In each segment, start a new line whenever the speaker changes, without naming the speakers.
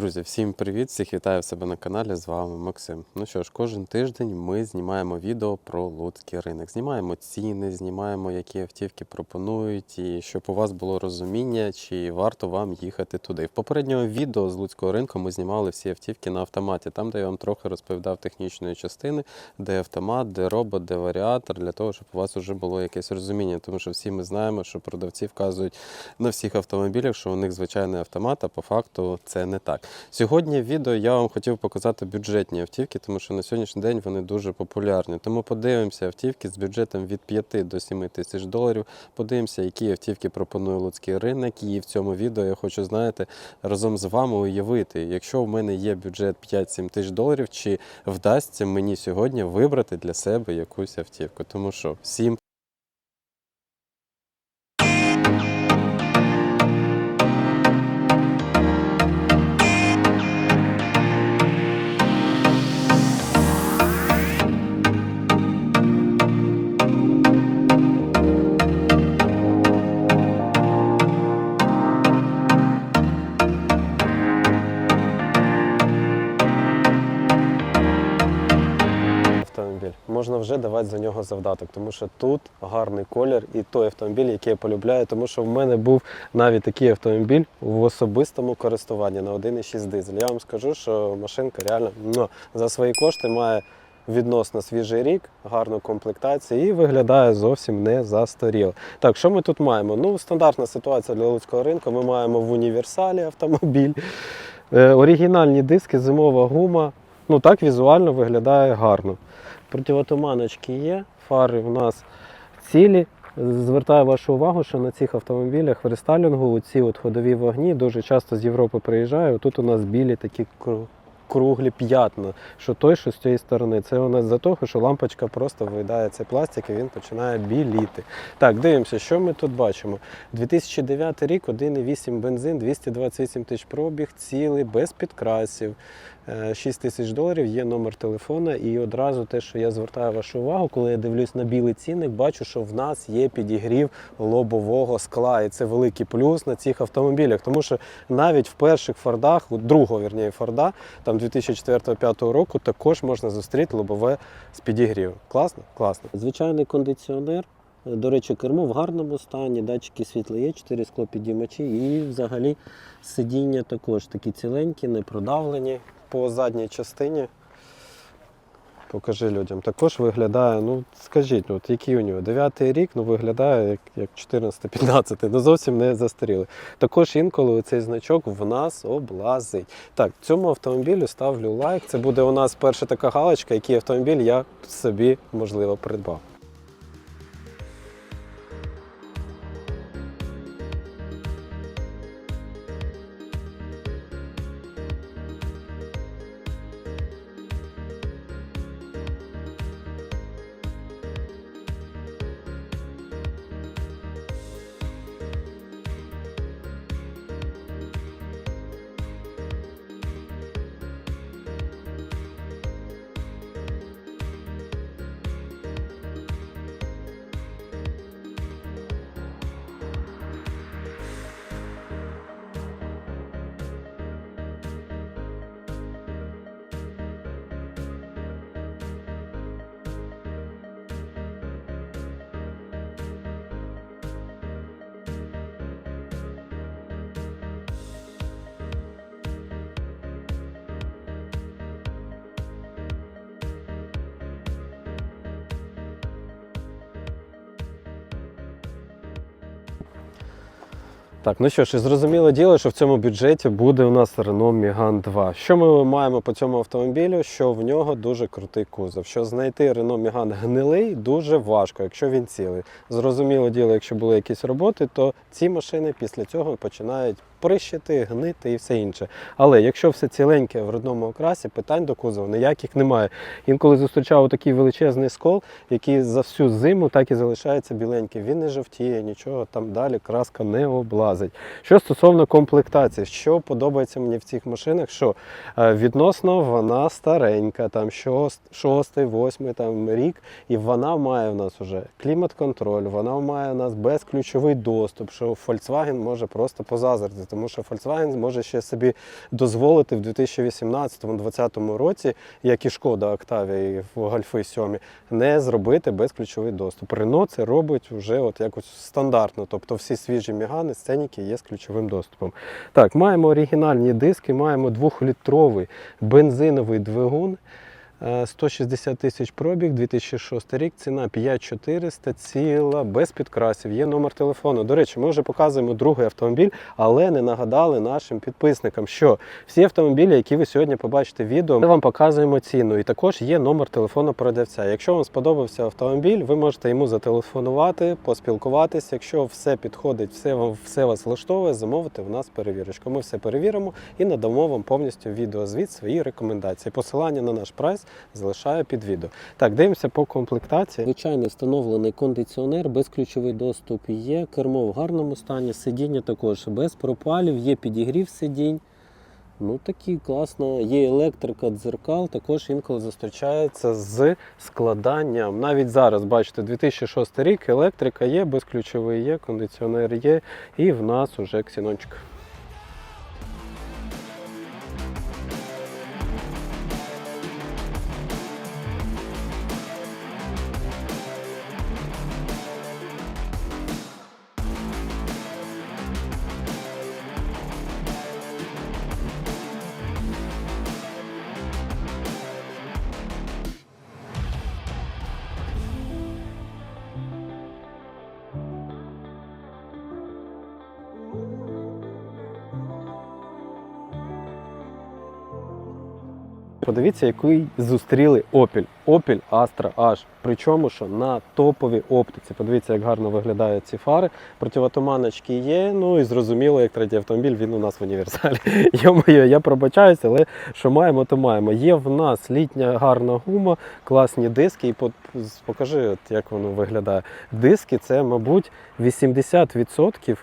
Друзі, всім привіт! Всіх вітаю в себе на каналі. З вами Максим. Ну що ж, кожен тиждень ми знімаємо відео про луцький ринок. Знімаємо ціни, знімаємо, які автівки пропонують, і щоб у вас було розуміння, чи варто вам їхати туди. В попередньому відео з луцького ринку ми знімали всі автівки на автоматі, там, де я вам трохи розповідав технічної частини, де автомат, де робот, де варіатор, для того, щоб у вас вже було якесь розуміння. Тому що всі ми знаємо, що продавці вказують на всіх автомобілях, що у них звичайний автомат, а по факту це не так. Сьогодні в відео я вам хотів показати бюджетні автівки, тому що на сьогоднішній день вони дуже популярні. Тому подивимося автівки з бюджетом від 5 до 7 тисяч доларів. Подивимося, які автівки пропонує луцький ринок. І в цьому відео я хочу, знаєте, разом з вами уявити, якщо в мене є бюджет 5-7 тисяч доларів, чи вдасться мені сьогодні вибрати для себе якусь автівку. Тому що всім Можна вже давати за нього завдаток, тому що тут гарний колір і той автомобіль, який я полюбляю, тому що в мене був навіть такий автомобіль в особистому користуванні на 1,6 дизель. Я вам скажу, що машинка реально ну, за свої кошти має відносно свіжий рік, гарну комплектацію і виглядає зовсім не застаріло. Так, що ми тут маємо? Ну, стандартна ситуація для луцького ринку. Ми маємо в універсалі автомобіль. Е, оригінальні диски, зимова гума. Ну так візуально виглядає гарно. Противотуманочки є, фари в нас цілі. Звертаю вашу увагу, що на цих автомобілях в рестайлінгу ці от ходові вогні дуже часто з Європи приїжджаю. Тут у нас білі такі круглі п'ятна, що той, що з цієї сторони. Це у нас за того, що лампочка просто виїдає цей пластик і він починає біліти. Так, дивимося, що ми тут бачимо. 2009 рік, 1,8 бензин, 228 тисяч пробіг, цілий, без підкрасів. Е, 6 тисяч доларів є номер телефона, і одразу те, що я звертаю вашу увагу, коли я дивлюсь на білий цінник, бачу, що в нас є підігрів лобового скла. І це великий плюс на цих автомобілях. Тому що навіть в перших фордах, у другого вірніше, форда, там 2004-2005 року, також можна зустріти лобове з підігрівом. Класно? Класно. Звичайний кондиціонер. До речі, кермо в гарному стані, датчики світла є, 4 склопідіймачі і взагалі сидіння також такі ціленькі, не продавлені по задній частині. Покажи людям. Також виглядає, ну скажіть, ну, от який у нього? 9 рік, ну виглядає як, як 14-15, ну зовсім не застаріли. Також інколи цей значок в нас облазить. Так, цьому автомобілю ставлю лайк. Це буде у нас перша така галочка, який автомобіль я собі можливо придбав. Так, ну що ж, і зрозуміло діло, що в цьому бюджеті буде у нас Renault Megane 2. Що ми маємо по цьому автомобілю? Що в нього дуже крутий кузов. Що знайти Renault Megane гнилий дуже важко, якщо він цілий. Зрозуміло діло, якщо були якісь роботи, то ці машини після цього починають прищити, гнити і все інше. Але якщо все ціленьке в родному окрасі, питань до кузова ніяких немає. Інколи зустрічав такий величезний скол, який за всю зиму так і залишається біленький. Він не жовтіє, нічого там далі краска не облазить. Що стосовно комплектації, що подобається мені в цих машинах, що е, відносно вона старенька, там шостий, восьмий там рік, і вона має в нас уже клімат-контроль, вона має у нас безключовий доступ, що Volkswagen може просто позазирити. Тому що Volkswagen може ще собі дозволити в 2018-2020 році, як і шкода Octavia і в Гольфи 7, не зробити безключовий доступ. Renault це робить вже от якось стандартно, тобто всі свіжі мігани, сценіки є з ключовим доступом. Так, маємо оригінальні диски, маємо двохлітровий бензиновий двигун. Е, 160 тисяч пробіг, 2006 рік, ціна 5400, ціла, без підкрасів, є номер телефону. До речі, ми вже показуємо другий автомобіль, але не нагадали нашим підписникам, що всі автомобілі, які ви сьогодні побачите в відео, ми вам показуємо ціну. І також є номер телефону продавця. Якщо вам сподобався автомобіль, ви можете йому зателефонувати, поспілкуватися. Якщо все підходить, все, все вас влаштовує, замовити в нас перевірочку. Ми все перевіримо і надамо вам повністю відеозвіт, свої рекомендації. Посилання на наш прайс залишаю під відео. Так, дивимося по комплектації. Звичайно, встановлений кондиціонер, безключовий доступ є, кермо в гарному стані, сидіння також без пропалів, є підігрів сидінь. Ну такі класно. Є електрика дзеркал, також інколи зустрічається з складанням. Навіть зараз, бачите, 2006 рік, електрика є, безключовий є, кондиціонер є, і в нас уже ксінончик. Подивіться, який зустріли Opel. Opel Astra H. Причому що на топовій оптиці. Подивіться, як гарно виглядають ці фари. Противотуманочки є. Ну і зрозуміло, як третій автомобіль, він у нас в універсалі. Йо-моє, я пробачаюся, але що маємо, то маємо. Є в нас літня гарна гума, класні диски. І покажи, от як воно виглядає. Диски це, мабуть, 80%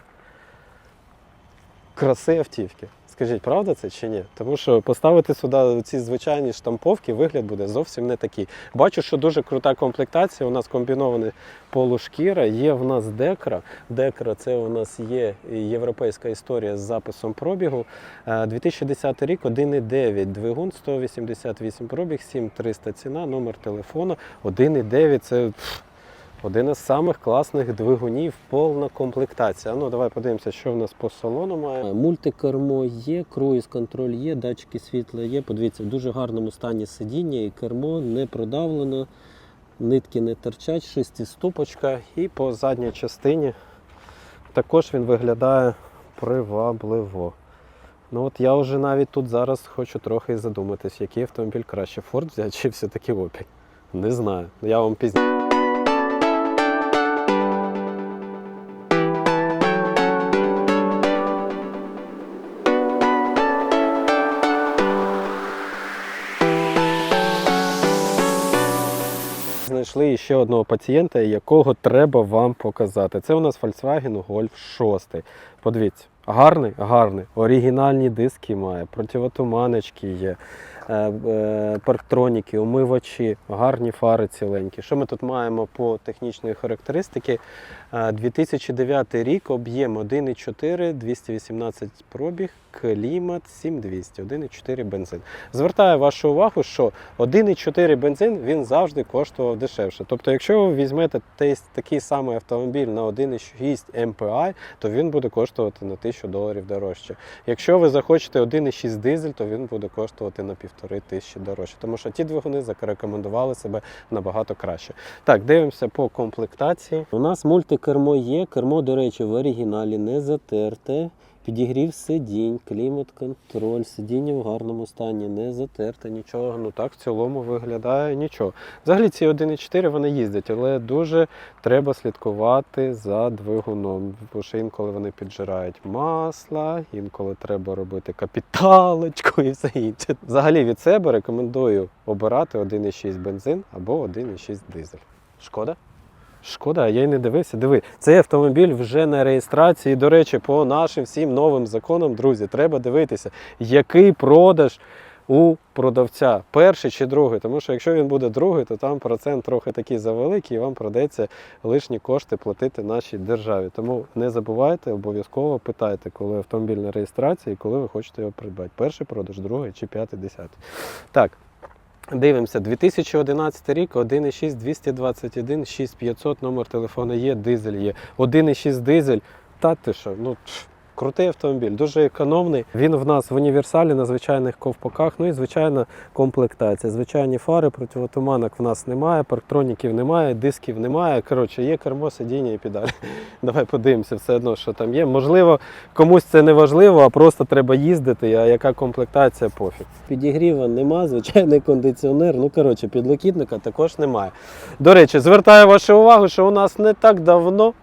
краси автівки. Скажіть, правда це чи ні? Тому що поставити сюди ці звичайні штамповки, вигляд буде зовсім не такий. Бачу, що дуже крута комплектація. У нас комбінована полушкіра, є в нас декра. Декра це у нас є європейська історія з записом пробігу. Е, 2010 рік 1,9 двигун, 188 пробіг, 7300 ціна, номер телефону. 1,9 це. Один із самих класних двигунів, повна комплектація. Ну, давай подивимося, що в нас по салону має. Мультикермо є, круїз-контроль є, датчики світла є. Подивіться, в дуже гарному стані сидіння і кермо не продавлено, нитки не торчать, шестиступочка. І по задній частині також він виглядає привабливо. Ну от я вже навіть тут зараз хочу трохи задуматись, який автомобіль краще, Ford взяти чи все-таки Opel. Не знаю. Я вам пізніше. Знайшли ще одного пацієнта, якого треба вам показати. Це у нас Volkswagen Golf 6. Подивіться, гарний, гарний. Оригінальні диски має, противотуманочки є, е, е, парктроніки, омивачі, гарні фари ціленькі. Що ми тут маємо по технічної характеристики? Е, 2009 рік, об'єм 1,4, 218 пробіг, клімат 7200, 1,4 бензин. Звертаю вашу увагу, що 1,4 бензин він завжди коштував дешевше. Тобто, якщо ви візьмете такий самий автомобіль на 1,6 MPI, то він буде коштувати на 1000 доларів дорожче. Якщо ви захочете 1,6 дизель, то він буде коштувати на півтори тисячі дорожче. Тому що ті двигуни зарекомендували себе набагато краще. Так, дивимося по комплектації. У нас мультикермо є. Кермо, до речі, в оригіналі не затерте. Підігрів сидінь, клімат-контроль, сидіння в гарному стані, не затерте, нічого. Ну так в цілому виглядає нічого. Взагалі ці 1,4 вони їздять, але дуже треба слідкувати за двигуном. Бо що інколи вони піджирають масла, інколи треба робити капіталочку і все інше. Взагалі від себе рекомендую обирати 1,6 бензин або 1,6 дизель. Шкода? Шкода, я й не дивився. Диви, цей автомобіль вже на реєстрації. До речі, по нашим всім новим законам, друзі, треба дивитися, який продаж у продавця, перший чи другий. Тому що якщо він буде другий, то там процент трохи такий завеликий, і вам придеться лишні кошти платити нашій державі. Тому не забувайте, обов'язково питайте, коли автомобіль на реєстрації, коли ви хочете його придбати. Перший продаж, другий чи п'ятий, десятий. Так. Дивимося, 2011 рік, 1,6 221 6500, номер телефону є, дизель є. 1,6 дизель, та ти що, ну крутий автомобіль, дуже економний. Він в нас в універсалі на звичайних ковпаках. Ну і звичайна комплектація. Звичайні фари, противотуманок в нас немає, парктроніків немає, дисків немає. Коротше, є кермо, сидіння і педалі. Давай подивимося все одно, що там є. Можливо, комусь це не важливо, а просто треба їздити, а яка комплектація пофіг. Підігріва нема, звичайний кондиціонер. Ну коротше, підлокітника також немає. До речі, звертаю вашу увагу, що у нас не так давно.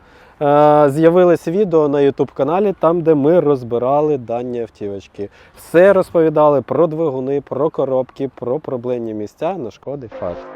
Е, З'явилось відео на YouTube каналі, там, де ми розбирали дані автівочки. Все розповідали про двигуни, про коробки, про проблемні місця на шкоди фарт.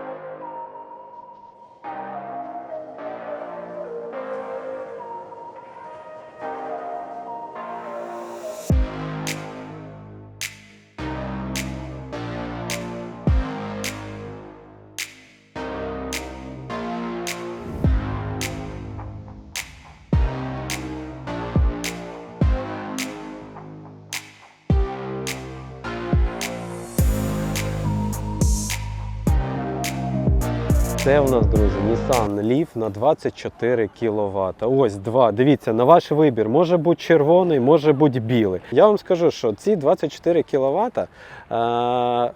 Це у нас, друзі, Nissan Leaf на 24 кВт. Ось два. Дивіться, на ваш вибір. Може бути червоний, може бути білий. Я вам скажу, що ці 24 кВт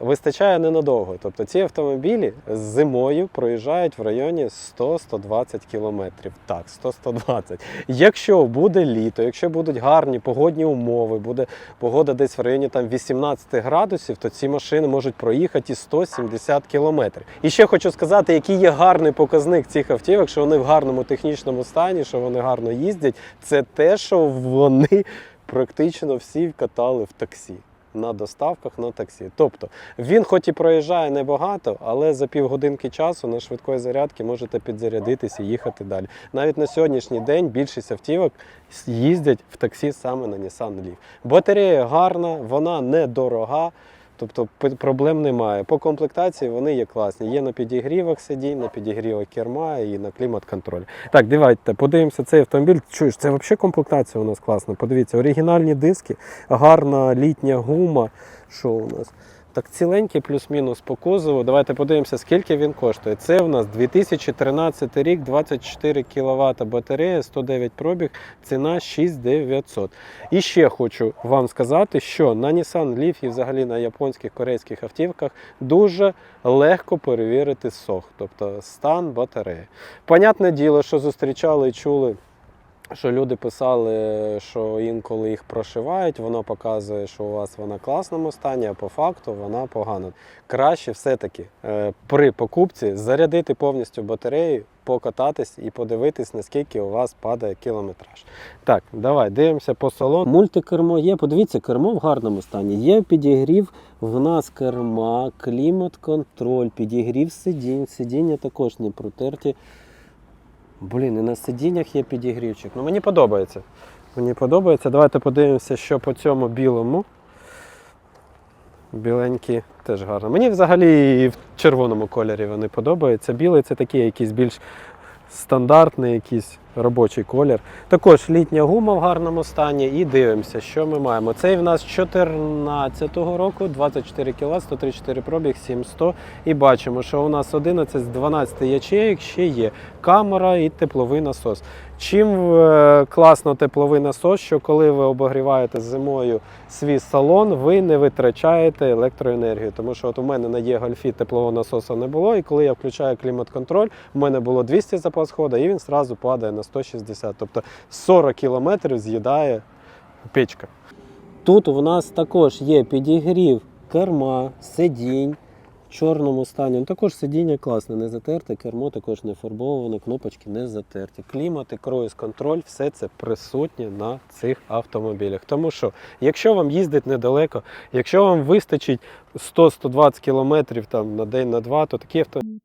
вистачає ненадовго. Тобто ці автомобілі зимою проїжджають в районі 100-120 км. Так, 100-120. Якщо буде літо, якщо будуть гарні погодні умови, буде погода десь в районі там 18 градусів, то ці машини можуть проїхати і 170 км. І ще хочу сказати, який є гарний показник цих автівок, що вони в гарному технічному стані, що вони гарно їздять. Це те, що вони практично всі катали в таксі. На доставках на таксі. Тобто він хоч і проїжджає небагато, але за півгодинки часу на швидкої зарядки можете підзарядитися і їхати далі. Навіть на сьогоднішній день більшість автівок їздять в таксі саме на Nissan Leaf. Батарея гарна, вона недорога. Тобто проблем немає. По комплектації вони є класні. Є на підігрівах сидінь, на підігрівах керма і на клімат-контролі. Так, давайте подивимося цей автомобіль. Чуєш, це взагалі комплектація у нас класна. Подивіться, оригінальні диски, гарна літня гума. Що у нас? Так ціленький плюс-мінус по кузову. Давайте подивимося, скільки він коштує. Це у нас 2013 рік, 24 кВт батарея, 109 пробіг, ціна 6900. І ще хочу вам сказати, що на Nissan Leaf і взагалі на японських корейських автівках дуже легко перевірити сох, тобто стан батареї. Понятне діло, що зустрічали і чули. Що люди писали, що інколи їх прошивають, воно показує, що у вас вона в класному стані, а по факту вона погана. Краще все-таки е, при покупці зарядити повністю батарею, покататись і подивитись, наскільки у вас падає кілометраж. Так, давай дивимося по салону. Мультикермо є. Подивіться, кермо в гарному стані. Є підігрів в нас керма, клімат-контроль, підігрів сидінь. Сидіння також не протерті. Блін, і на сидіннях є підігрівчик. Ну мені подобається. Мені подобається. Давайте подивимося, що по цьому білому. Біленькі теж гарно. Мені взагалі і в червоному кольорі вони подобаються. Білий це такий якийсь більш стандартний, якийсь робочий колір. Також літня гума в гарному стані. І дивимося, що ми маємо. Цей в нас 14-го року, 24 кВт, 134 пробіг, 700. І бачимо, що у нас 11 з 12 ячеїк ще є камера і тепловий насос. Чим е, класно тепловий насос, що коли ви обогріваєте зимою свій салон, ви не витрачаєте електроенергію. Тому що от у мене на Є-Гольфі теплового насосу не було, і коли я включаю клімат-контроль, у мене було 200 запас ходу, і він одразу падає на 160. Тобто 40 кілометрів з'їдає печка. Тут у нас також є підігрів керма, сидінь. Чорному стані. Ну, також сидіння класне, не затерте, кермо також не фарбоване, кнопочки не затерті. Клімат і круїз контроль, все це присутнє на цих автомобілях. Тому що, якщо вам їздить недалеко, якщо вам вистачить 100-120 кілометрів там, на день, на два, то такі автомобілі.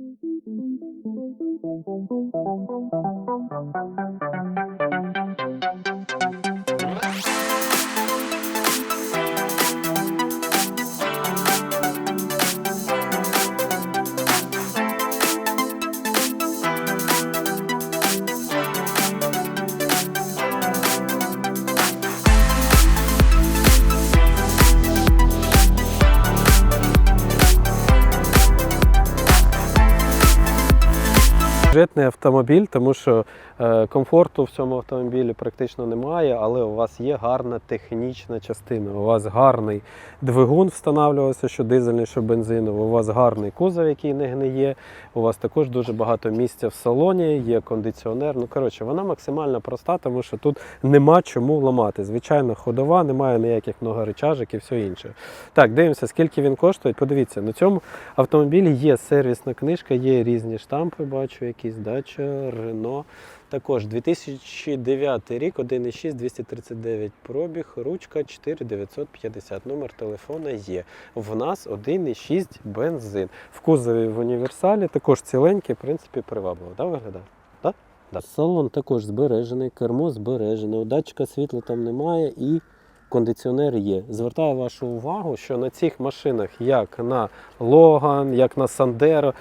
Бюджетний автомобіль, тому що е, комфорту в цьому автомобілі практично немає, але у вас є гарна технічна частина. У вас гарний двигун встановлювався, що дизельний, що бензиновий. У вас гарний кузов, який не гниє. У вас також дуже багато місця в салоні, є кондиціонер. Ну коротше, вона максимально проста, тому що тут нема чому ламати. Звичайно, ходова, немає ніяких многоречажок і все інше. Так, дивимося, скільки він коштує. Подивіться, на цьому автомобілі є сервісна книжка, є різні штампи, бачу, якісь дача, Рено. Також 2009 рік, 1,6, 239 пробіг, ручка 4950, номер телефона є. В нас 1,6 бензин. В кузові в універсалі також ціленький, в принципі, привабливо. Да, виглядає? Да? Да. Салон також збережений, кермо збережене, датчика світла там немає і кондиціонер є. Звертаю вашу увагу, що на цих машинах, як на Логан, як на Sandero,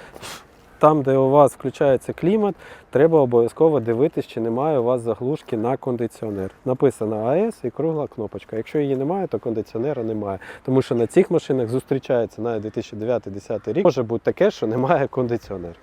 там, де у вас включається клімат, треба обов'язково дивитись, чи немає у вас заглушки на кондиціонер. Написано АЕС і кругла кнопочка. Якщо її немає, то кондиціонера немає. Тому що на цих машинах зустрічається навіть 2009-2010 рік. Може бути таке, що немає кондиціонера.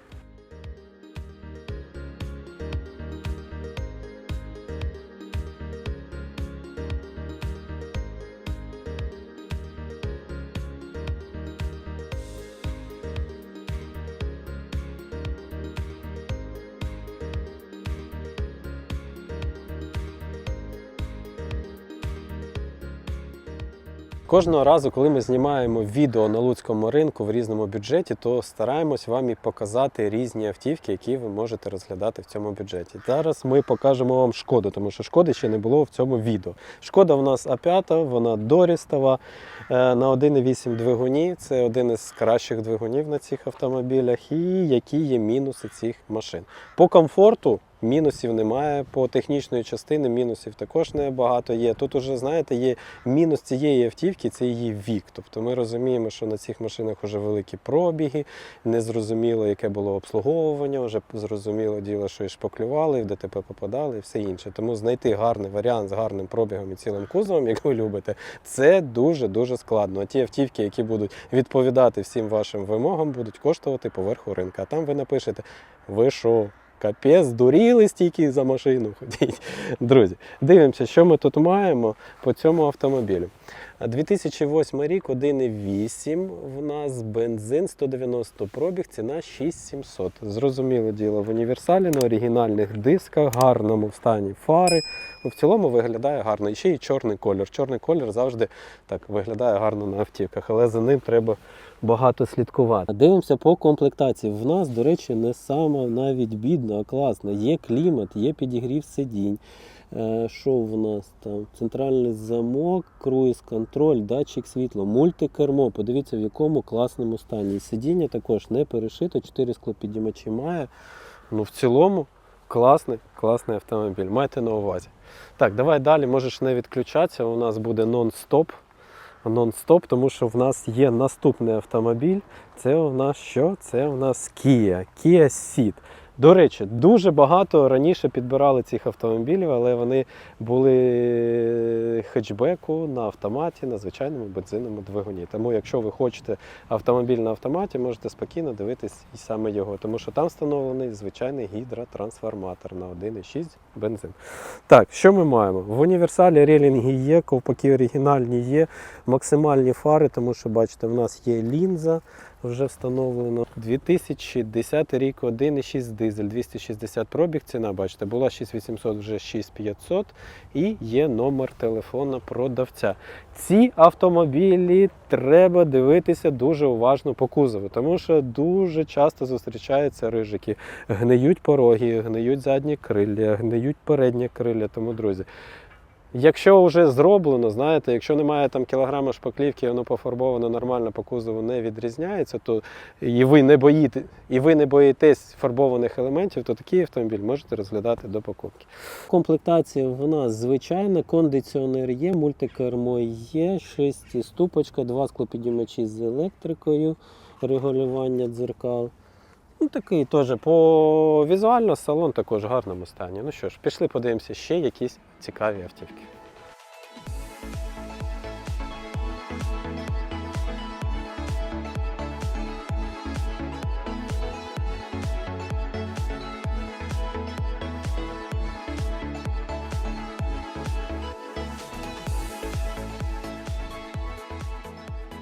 Кожного разу, коли ми знімаємо відео на луцькому ринку в різному бюджеті, то стараємось вам і показати різні автівки, які ви можете розглядати в цьому бюджеті. Зараз ми покажемо вам шкоду, тому що шкоди ще не було в цьому відео. Шкода в нас А5, вона дорістова е, на 1,8 двигуні. Це один із кращих двигунів на цих автомобілях. І які є мінуси цих машин. По комфорту. Мінусів немає по технічної частини, мінусів також небагато є. Тут уже, знаєте, є мінус цієї автівки, це її вік. Тобто ми розуміємо, що на цих машинах вже великі пробіги, незрозуміло, яке було обслуговування, вже зрозуміло діло, що і шпаклювали, і в ДТП попадали і все інше. Тому знайти гарний варіант з гарним пробігом і цілим кузовом, як ви любите, це дуже-дуже складно. А ті автівки, які будуть відповідати всім вашим вимогам, будуть коштувати поверху ринка. А там ви напишете, ви що? Капець, здуріли стільки за машину ходіть. Друзі, дивимося, що ми тут маємо по цьому автомобілю. 2008 рік, 1,8 в нас бензин 190 пробіг, ціна 6700. Зрозуміло діло в універсалі на оригінальних дисках, гарному в стані фари. Ну, в цілому виглядає гарно. І ще й чорний колір. Чорний колір завжди так виглядає гарно на автівках, але за ним треба багато слідкувати. Дивимося по комплектації. В нас, до речі, не сама навіть бідна, а класна. Є клімат, є підігрів сидінь. Е, Що в нас там? Центральний замок, круїз контроль, датчик світла, мультикермо. Подивіться, в якому класному стані. І сидіння також не перешито, 4 склопідіймачі має. Ну, в цілому класний, класний автомобіль. Майте на увазі. Так, давай далі. Можеш не відключатися. У нас буде нон-стоп. Нон-стоп, тому що в нас є наступний автомобіль. Це у нас що? Це у нас Kia. Kia Ceed. До речі, дуже багато раніше підбирали цих автомобілів, але вони були хетчбеку на автоматі, на звичайному бензинному двигуні. Тому, якщо ви хочете автомобіль на автоматі, можете спокійно дивитись і саме його, тому що там встановлений звичайний гідротрансформатор на 1,6 бензин. Так, що ми маємо? В універсалі релінги є, ковпаки оригінальні є, максимальні фари, тому що бачите, в нас є лінза вже встановлено. 2010 рік, 1,6 дизель, 260 пробіг. Ціна, бачите, була 6800, вже 6500 і є номер телефона продавця. Ці автомобілі треба дивитися дуже уважно по кузову, тому що дуже часто зустрічаються рижики. Гниють пороги, гниють задні крилля, гниють передні крилля. Тому, друзі. Якщо вже зроблено, знаєте, якщо немає там кілограма шпаклівки, воно пофарбовано нормально по кузову не відрізняється, то і ви не боїте, і ви не боїтесь фарбованих елементів, то такий автомобіль можете розглядати до покупки. Комплектація в нас звичайна, кондиціонер є, мультикермо є, 6 ступочка, два склопідіймачі з електрикою, регулювання дзеркал. Ну, такий теж по візуально салон також в гарному стані. Ну що ж, пішли подивимося ще якісь цікаві автівки.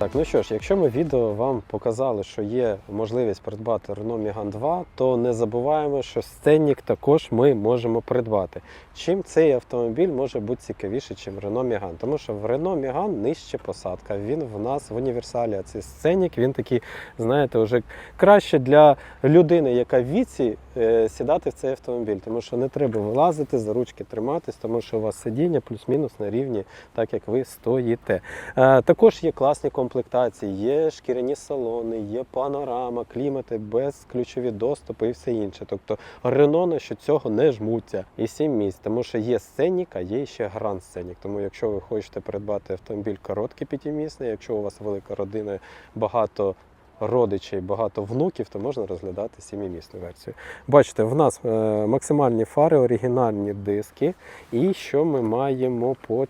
Так, ну що ж, якщо ми відео вам показали, що є можливість придбати Renault Megane 2, то не забуваємо, що сценник також ми можемо придбати. Чим цей автомобіль може бути цікавіший, ніж Renault Megane? Тому що в Renault Megane нижче посадка. Він в нас в універсалі, а цей сценник, він такий, знаєте, вже краще для людини, яка в віці е, сідати в цей автомобіль, тому що не треба вилазити, за ручки триматись, тому що у вас сидіння плюс-мінус на рівні, так як ви стоїте. Е, також є класні комплектації, є шкіряні салони, є панорама, клімати, безключові доступи і все інше. Тобто Рено на що цього не жмуться. І сім місць, тому що є сценік, а є ще гранд сценік. Тому якщо ви хочете придбати автомобіль короткий п'ятимісний, якщо у вас велика родина, багато родичей, багато внуків, то можна розглядати сімімісну версію. Bачите, в нас е, максимальні фари, оригінальні диски. І що ми маємо по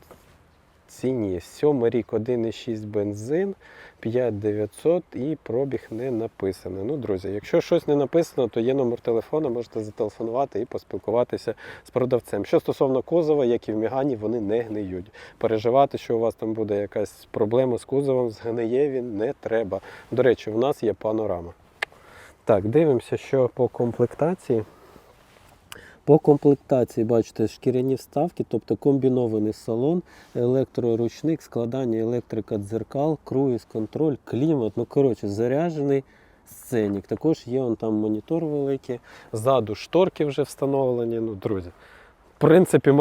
ціні? Сьомий рік 1,6 бензин, 5900 і пробіг не написаний. Ну, друзі, якщо щось не написано, то є номер телефону, можете зателефонувати і поспілкуватися з продавцем. Що стосовно кузова, як і в Мігані, вони не гниють. Переживати, що у вас там буде якась проблема з кузовом, згниє він не треба. До речі, в нас є панорама. Так, дивимося, що по комплектації. По комплектації, бачите, шкіряні вставки, тобто комбінований салон, електроручник, складання електрика дзеркал, круїз контроль, клімат. Ну, коротше, заряджений сценік. Також є он там монітор великий. Ззаду шторки вже встановлені. Ну, друзі, в принципі,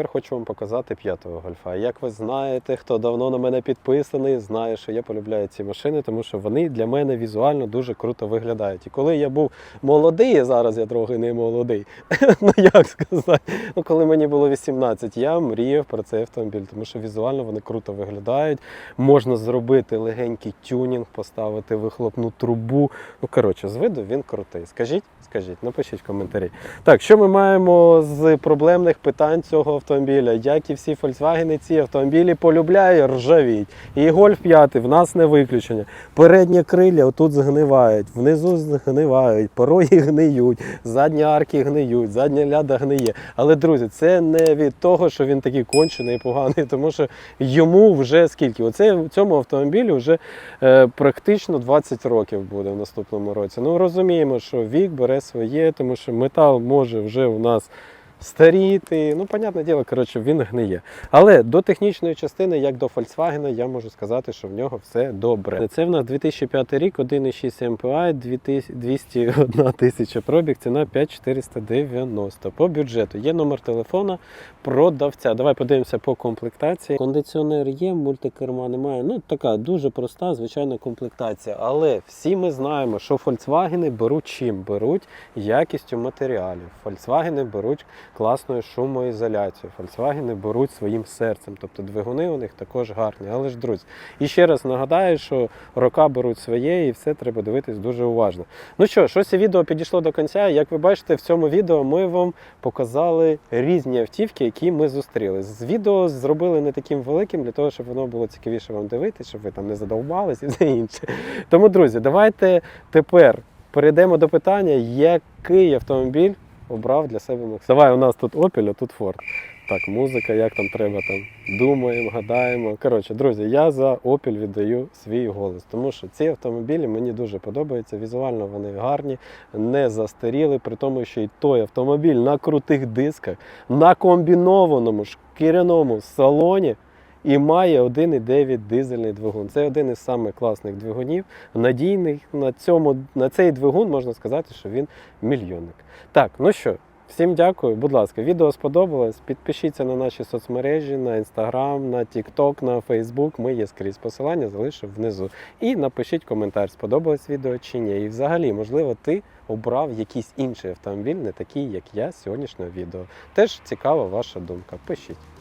тепер хочу вам показати п'ятого гольфа. Як ви знаєте, хто давно на мене підписаний, знає, що я полюбляю ці машини, тому що вони для мене візуально дуже круто виглядають. І коли я був молодий, а зараз я трохи не молодий, ну як сказати, ну коли мені було 18, я мріяв про цей автомобіль, тому що візуально вони круто виглядають. Можна зробити легенький тюнінг, поставити вихлопну трубу. Ну коротше, з виду він крутий. Скажіть, скажіть, напишіть в коментарі. Так, що ми маємо з проблемних питань цього автомобіля? Як і всі Volkswagen, ці автомобілі полюбляє, ржавіть. І Golf 5 в нас не виключення. Передні крилля отут згнивають, внизу згнивають, пороги гниють, задні арки гниють, задня ляда гниє. Але, друзі, це не від того, що він такий кончений і поганий, тому що йому вже скільки? Оце цьому автомобілю вже е, практично 20 років буде в наступному році. Ну розуміємо, що вік бере своє, тому що метал може вже у нас старіти. Ну, понятне діло, коротше, він гниє. Але до технічної частини, як до Volkswagen, я можу сказати, що в нього все добре. Це в нас 2005 рік, 1,6 MPI, 201 тисяча пробіг, ціна 5490. По бюджету є номер телефона продавця. Давай подивимося по комплектації. Кондиціонер є, мультикерма немає. Ну, така дуже проста, звичайна комплектація. Але всі ми знаємо, що Volkswagen беруть чим? Беруть якістю матеріалів. Volkswagen беруть класною шумоізоляцією. Volkswagen беруть своїм серцем. Тобто двигуни у них також гарні. Але ж, друзі, і ще раз нагадаю, що рока беруть своє і все треба дивитись дуже уважно. Ну що ж, ось відео підійшло до кінця. Як ви бачите, в цьому відео ми вам показали різні автівки, які ми зустріли. З відео зробили не таким великим, для того, щоб воно було цікавіше вам дивитися, щоб ви там не задовбались і все інше. Тому, друзі, давайте тепер перейдемо до питання, який автомобіль обрав для себе Максим. Давай, у нас тут Opel, а тут Ford. Так, музика, як там треба, там думаємо, гадаємо. Коротше, друзі, я за Opel віддаю свій голос, тому що ці автомобілі мені дуже подобаються. Візуально вони гарні, не застаріли, при тому, що і той автомобіль на крутих дисках, на комбінованому шкіряному салоні. І має 1,9 дизельний двигун. Це один із самих класних двигунів, надійний. На цьому на цей двигун можна сказати, що він мільйонник. Так, ну що, всім дякую. Будь ласка, відео сподобалось. Підпишіться на наші соцмережі, на Instagram, на TikTok, на Facebook. Ми є скрізь. Посилання залишив внизу. І напишіть коментар, сподобалось відео чи ні. І взагалі, можливо, ти обрав якийсь інший автомобіль, не такий, як я з сьогоднішнього відео. Теж цікава ваша думка. Пишіть.